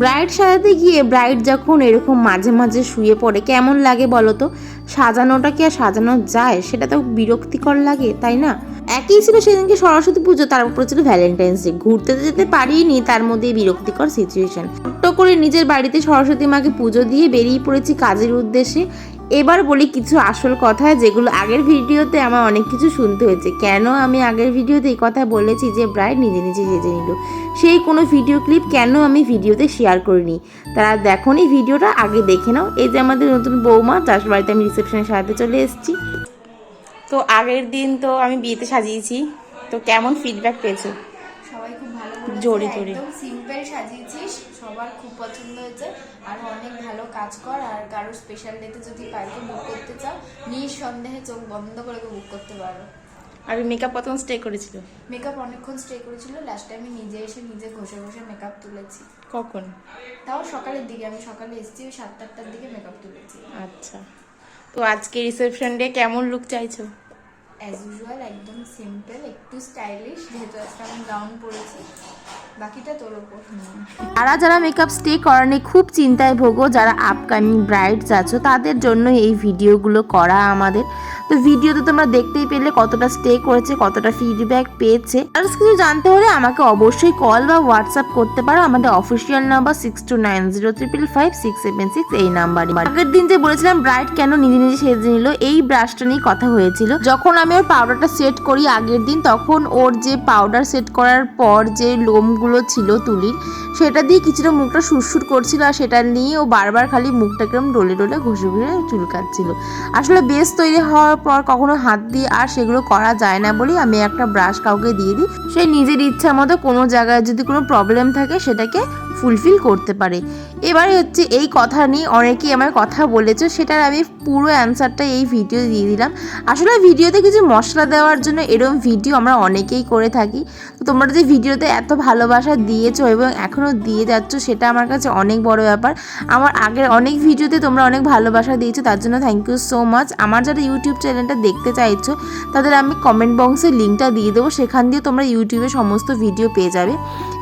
Bride সাজাতে গিয়ে bride যখন এরকম মাঝে মাঝে শুয়ে পড়ে, কেমন লাগে বলো তো? সাজানোটা কি আর সাজানো যায়? সেটা তো বিরক্তিকর লাগে, তাই না? একই ছিল সেদিনকে সরস্বতী পুজো, তার উপর ছিল ভ্যালেন্টাইন্স ডে ঘুরতে যেতে পারিনি, তার মধ্যে বিরক্তিকর সিচুয়েশন ছোট্ট করে নিজের বাড়িতে সরস্বতী মাকে পুজো দিয়ে বেরিয়ে পড়েছি কাজের উদ্দেশ্যে। এবার বলি কিছু আসল কথা যেগুলো আগের ভিডিওতে আমার অনেক কিছু শুনতে হয়েছে। কেন আমি আগের ভিডিওতে এই কথা বলেছি যে ব্রাইড নিজে নিজে সেজে নিল? সেই কোনো ভিডিও ক্লিপ কেন আমি ভিডিওতে শেয়ার করিনি? তারা দেখো দেখোনি ভিডিওটা, আগে দেখে নাও। এই যে আমাদের নতুন বৌমা, যার বাড়িতে আমি রিসেপশনের সাজাতে চলে এসেছি। তো আগের দিন তো আমি বিয়েতে সাজিয়েছি। তো কেমন ফিডব্যাক পেয়েছ? বলেছে জোরে জোরে। একদম সিম্পল সাজিয়েছিস সবার খুব পছন্দ হয়েছে আর অনেক ভালো কাজ কর আর কারও স্পেশাল ডেতে যদি পার্কে বুক করতে চাও নিঃসন্দেহে চোখ বন্ধ করে বুক করতে পারো। আর মেকআপ কত স্টে করেছিল? মেকআপ অনেকক্ষণ স্টে করেছিল লাস্টে আমি নিজে এসে নিজে ঘষে ঘষে মেকআপ তুলেছি। কখন? তাও সকালের দিকে আমি সকালে এসেছি ওই সাতটা আটটার দিকে মেকআপ তুলেছি। আচ্ছা। তো আজকে রিসেপশন ডে কেমন লুক চাইছো? অ্যাজ ইউজুয়াল একদম সিম্পল একটু স্টাইলিশ যেহেতু আজকে আমি গাউন পরেছি। যারা যারা মেকআপ স্টে করানি, খুব চিন্তায় ভোগো, যারা আপকামিং ব্রাইডস আছো তাদের জন্য এই ভিডিওগুলো করা আমাদের। তো ভিডিওতে তোমরা দেখতেই পেলে কতটা স্টে করেছে, কতটা ফিডব্যাক পেয়েছে। আর কিছু জানতে হলে আমাকে অবশ্যই কল বা হোয়াটসঅ্যাপ করতে পারো। আমাদের official number six two nine zero triple five six seven six এই নাম্বারে আগের দিন যে বলেছিলাম ব্রাইড কেন নিজে নিজে সেজে নিল, এই ব্রাশটা নিয়ে কথা হয়েছিল। যখন আমি ওর পাউডারটা সেট করি আগের দিন, তখন ওর যে পাউডার সেট করার পর যে লোমগুলো ছিল তুলির, সেটা দিয়ে কিছুটা মুখটা সুরসুর করছিল আর সেটা নিয়ে ও বারবার খালি মুখটা কেমন ডলে ডলে ঘষে ঘষে চুলকাচ্ছিল। আসলে বেশ তৈরি হওয়ার পর কখনো হাত দিয়ে আর সেগুলো করা যায় না বলেই আমি একটা ব্রাশ কাউকে দিয়ে দিই। সে নিজের ইচ্ছা মতো কোনো জায়গায় যদি কোনো প্রবলেম থাকে সেটাকে ফুলফিল করতে পারে। এবারে হচ্ছে এই কথা নিয়ে অনেকেই আমার কথা বলেছে, সেটার আমি পুরো অ্যান্সারটা এই ভিডিও দিয়ে দিলাম। আসলে ভিডিওতে কিছু মশলা দেওয়ার জন্য এরকম ভিডিও আমরা অনেকেই করে থাকি। তো তোমরা যে ভিডিওতে এত ভালোবাসা দিয়েছ এবং এখনও দিয়ে যাচ্ছ, সেটা আমার কাছে অনেক বড় ব্যাপার। আমার আগের অনেক ভিডিওতে তোমরা অনেক ভালোবাসা দিয়েছ, তার জন্য থ্যাংক ইউ সো মাচ আমার যারা ইউটিউব চ্যানেলটা দেখতে চাইছো, তাদের আমি কমেন্ট বক্সে লিঙ্কটা দিয়ে দেবো। সেখান দিয়ে তোমরা ইউটিউবে সমস্ত ভিডিও পেয়ে যাবে।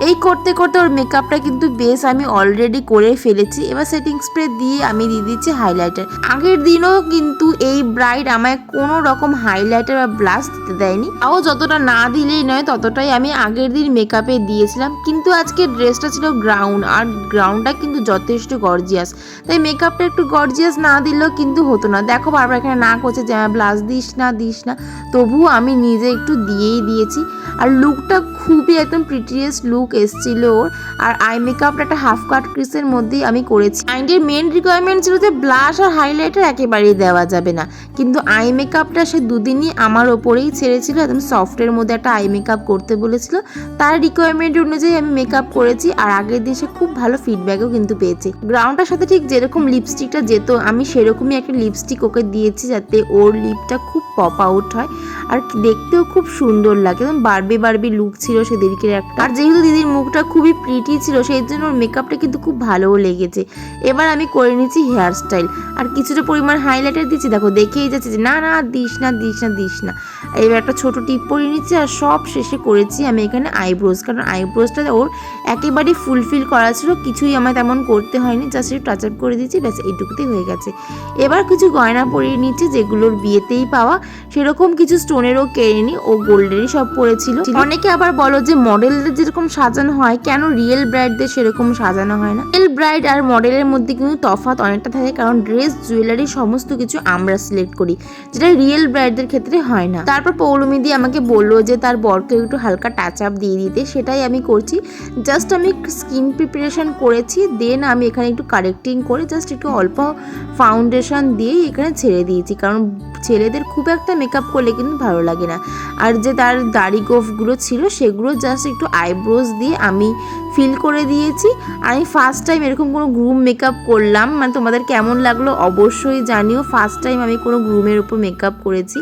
এই করতে করতে ওর মেকআপটা কিন্তু বেশ আমি অলরেডি করে ফেলেছি। এবার সেটিং স্প্রে দিয়ে আমি দিয়ে দিচ্ছি হাইলাইটার আগের দিনও কিন্তু এই ব্রাইড আমায় কোনো রকম হাইলাইটার বা ব্লাশ দিতে দেয়নি। তাও যতটা না দিলেই নয়, ততটাই আমি আগের দিন মেকআপে দিয়েছিলাম। কিন্তু আজকে ড্রেসটা ছিল গ্রাউন্ড আর গ্রাউন্ডটা কিন্তু যথেষ্ট গর্জিয়াস তাই মেকআপটা একটু গর্জিয়াস না দিলেও কিন্তু হতো না। দেখো বারবার এখানে না করছে যে ব্লাশ দিস না দিস না। তবুও আমি নিজে একটু দিয়েই দিয়েছি। আর লুকটা খুবই একদম প্রিটিয়েস্ট লুক এসছিল ওর। আর আই মেকআপটা একটা হাফ কাট ক্রিসের মধ্যেই আমি করেছি। আইনের মেন রিকোয়ারমেন্ট ছিল যে ব্লাশ আর হাইলাইটার একেবারেই দেওয়া যাবে না। কিন্তু আই মেকআপটা সে দুদিনই আমার ওপরেই ছেড়েছিল, একদম সফটের মধ্যে একটা আই মেকআপ করতে বলেছিল। তার রিকোয়ারমেন্ট অনুযায়ী আমি মেকআপ করেছি আর আগের দিন সে খুব ভালো ফিডব্যাকও কিন্তু পেয়েছে। গ্রাউন্ডটার সাথে ঠিক যেরকম লিপস্টিকটা যেত, আমি সেরকমই একটা লিপস্টিক ওকে দিয়েছি যাতে ওর লিপটা খুব পপ আউট হয়। আর দেখতেও খুব সুন্দর লাগে। একদম বারবি বারবি লুক ছিল সেদিনকে একটা। আর যেহেতু দিদির মুখটা খুবই প্রিটি ছিল, সেই জন্য ওর মেকআপটা কিন্তু খুব ভালোও লেগেছে। এবার আমি করে নিচ্ছি হেয়ার স্টাইল আর কিছুটা পরিমাণ হাইলাইটার দিচ্ছি। দেখো, দেখেই যাচ্ছে যে না না, দিস না দিস না দিস না। এবার একটা ছোট টিপ পরিয়ে নিচ্ছি আর সব শেষে করেছি আমি এখানে আইব্রোজ কারণ আইব্রোজটা ওর একেবারে ফুলফিল করা ছিল, কিছুই আমার তেমন করতে হয়নি। জাস্ট একটু টাচ আপ করে দিচ্ছি ব্যাস, এইটুকুতেই হয়ে গেছে। এবার কিছু গয়না পরিয়ে নিচ্ছে, যেগুলোর বিয়েতেই পাওয়া। সেরকম কিছু স্টোনেরও কেড়েনি ও গোল্ডেরই সব পরেছিল। অনেকে আবার বলো যে মডেলদের যেরকম সাজানো হয় কেন রিয়েল ব্রাইডদের সেরকম সাজানো হয় না? রিয়েল ব্রাইড আর মডেলের মধ্যে কিন্তু তফাৎ অনেকটা থাকে কারণ ড্রেস জুয়েলারি সমস্ত কিছু আমরা সিলেক্ট করি যেটা রিয়েল ব্রাইডদের ক্ষেত্রে হয় না। তারপর পৌলমি দিয়ে আমাকে বলল যে তার বরকে একটু হালকা টাচ আপ দিয়ে দিতে সেটাই আমি করছি। জাস্ট আমি স্কিন প্রিপারেশন করেছি দেন আমি এখানে একটু কারেক্টিং করে জাস্ট একটু অল্প ফাউন্ডেশন দিয়ে এখানে ছেড়ে দিয়েছি কারণ ছেলেদের খুব একটা মেকআপ করলে কিন্তু ভালো লাগে না। আর যে তার দাড়ি গোফগুলো ছিল, সেগুলো জাস্ট একটু আইব্রোজ দিয়ে আমি ফিল করে দিয়েছি। আমি ফার্স্ট টাইম এরকম কোনো গ্রুম মেকআপ করলাম। মানে তোমাদের কেমন লাগল অবশ্যই জানিও। ফার্স্ট টাইম আমি কোনো গ্রুমের উপর মেকআপ করেছি।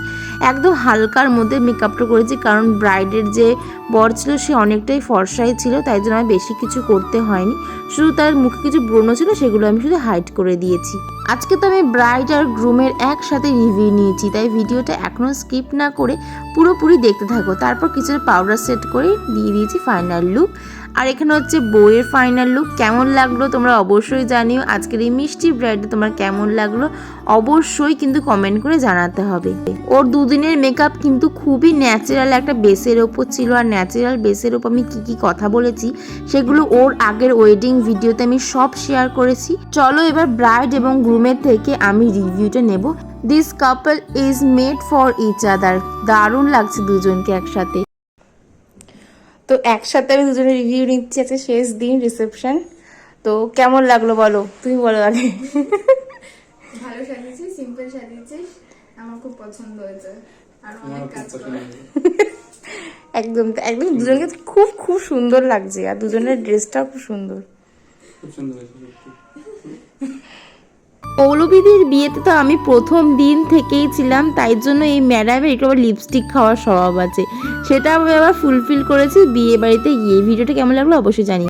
একদম হালকার মধ্যে মেকআপটা করেছি, কারণ ব্রাইডের যে বর ছিল, সে অনেকটাই ফর্সাই ছিল, তাই জন্য আমি বেশি কিছু করতে হয়নি। শুধু তার মুখে কিছু ব্রণ ছিল, সেগুলো আমি শুধু হাইড করে দিয়েছি। আজকে তো আমি ব্রাইড আর গ্রুমের একসাথে রিভিউ নিয়েছি, তাই ভিডিওটা এখনও স্কিপ না করে পুরোপুরি দেখতে থাকো। তারপর কিছুটা পাউডার সেট করে দিয়ে দিয়েছি ফাইনাল লুক আর এখানে হচ্ছে বইয়ের ফাইনাল লুক কেমন লাগল তোমরা অবশ্যই জানিও। আজকের এই মিষ্টি ব্রাইডে তোমার কেমন লাগল অবশ্যই কিন্তু কমেন্ট করে জানাতে হবে। ওর দুদিনের মেকআপ কিন্তু খুবই ন্যাচারাল একটা বেসের ওপর ছিল। আর ন্যাচারাল বেসের ওপর আমি কি কি কথা বলেছি, সেগুলো ওর আগের ওয়েডিং ভিডিওতে আমি সব শেয়ার করেছি। চলো এবার ব্রাইড এবং গ্রুমের থেকে আমি রিভিউটা নেব। This couple is made for each other দারুণ লাগছে দুজনকে একসাথে। তো একসাথে আমি দুজনের রিভিউ নিচ্ছি আজকে শেষ দিন রিসেপশন তো কেমন লাগল বলো? তুমি বলো আগে। ভালো সাজিয়েছিস সিম্পল সাজিয়েছিস। আমার খুব পছন্দ হয়েছে। আর অনেক কাজ একদম একদম দুজনকে খুব খুব সুন্দর লাগছে। আর দুজনের ড্রেসটাও খুব সুন্দর। খুব সুন্দর পৌলবিদির বিয়েতে তো আমি প্রথম দিন থেকেই ছিলাম, তাই জন্য এই ম্যাডামের একটু আবার লিপস্টিক খাওয়ার স্বভাব আছে। সেটা আমি আবার ফুলফিল করেছি বিয়ে বাড়িতে গিয়ে ভিডিওটা কেমন লাগল অবশ্যই জানি